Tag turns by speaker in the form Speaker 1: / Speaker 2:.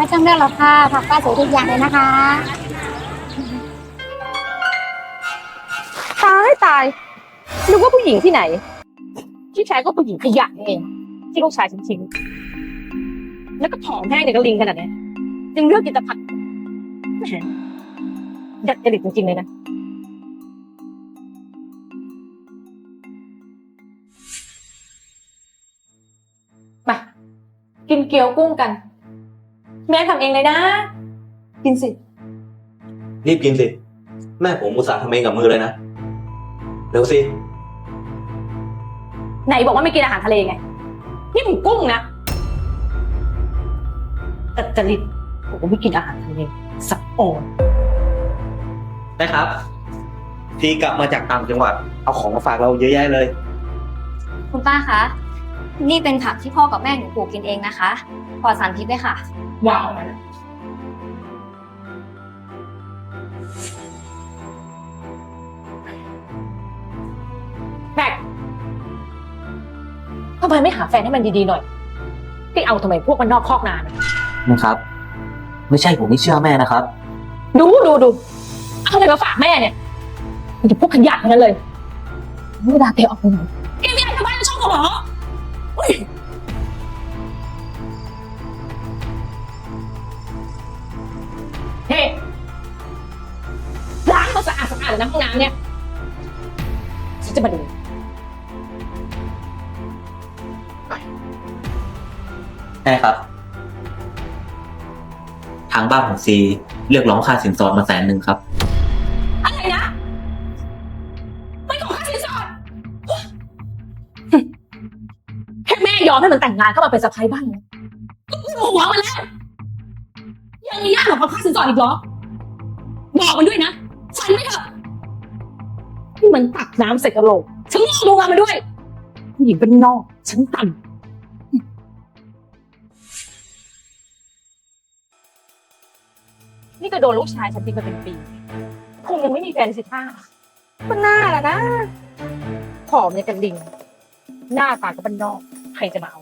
Speaker 1: ไม่ต้องเลือกหรอกค่ะผักป้าสวยทุกอย่างเลยนะคะ
Speaker 2: ตายตายนึกว่าผู้หญิงที่ไหนที่แท้ก็ผู้หญิงขยะนี่เอง ที่ลูกชายฉันทิ้งแล้วก็ผอมแห้งเด็กกระลิงขนาดนี้ยจึงเลือกกินแต่ผักแหมดัดจริตจริงๆเลยนะ มา กินเกี๊ยวกุ้งกัน แม่ทำเองเลยนะ กินสิ
Speaker 3: รีบกินสิ แม่ผมอุตส่าห์ทำเองกับมือเลยนะ เร็วสิ
Speaker 2: ไหนบอกว่าไม่กินอาหารทะเลไง นี่ผมกุ้งนะแต่จริตผมก็ไม่กินอาหารทะเลสักออน
Speaker 3: ได้ครับ ทีกลับมาจากต่างจังหวัด เอาของมาฝากเราเยอะแยะเลย
Speaker 4: คุณป้าคะ นี่เป็นผักที่พ่อกับแม่หนูปลูกกินเองนะคะปลอดสารพิษด้วยค่ะ
Speaker 2: ว้าวมันแบกทำไมไม่หาแฟนให้มันดีๆหน่อย ที่เอาทำไมพวกมันนอกคอกนานย
Speaker 5: นะครับ ไม่ใช่ผมไม่เชื่อแม่นะครับ
Speaker 2: ดูดูดูเอาอะไรมาฝากแม่เนี่ยมันจะพวกขยะทั้งนั้นเลยเวลาแกออกไปไหนแกไม่อยากกลับบ้านช่องกับหมอ เขาสะอาดสะอาดเลยนะห้องน้ำเนี่ยฉันจะมาดู
Speaker 5: แม่ครับ ทางบ้านของซีเรียกร้องค่าสินสอดมาแสนหนึ่งครับ
Speaker 2: อะไรนะไม่ขอค่าสินสอดแค่แม่ยอมให้มันแต่งงานเข้ามาเป็นสะพ้ายบ้านเนี่ยก็หัวมันแล้ว ยังมีญาติหรอกขอค่าสินสอดอีกเหรอ บอกมันด้วยนะ ฉันไม่เถอะที่มันตักน้ำใส่กระโหลกฉันงอกดูงานมันด้วยผู้หญิงเป็นนอก ฉันต่ำนี่ก็โดนลูกชายฉันทิ้งมาเป็นปีคงยังไม่มีแฟนสิท่าก็น่าละนะผอมเนี่ยกันลิงหน้าตาก็เป็นนอก ใครจะมาเอา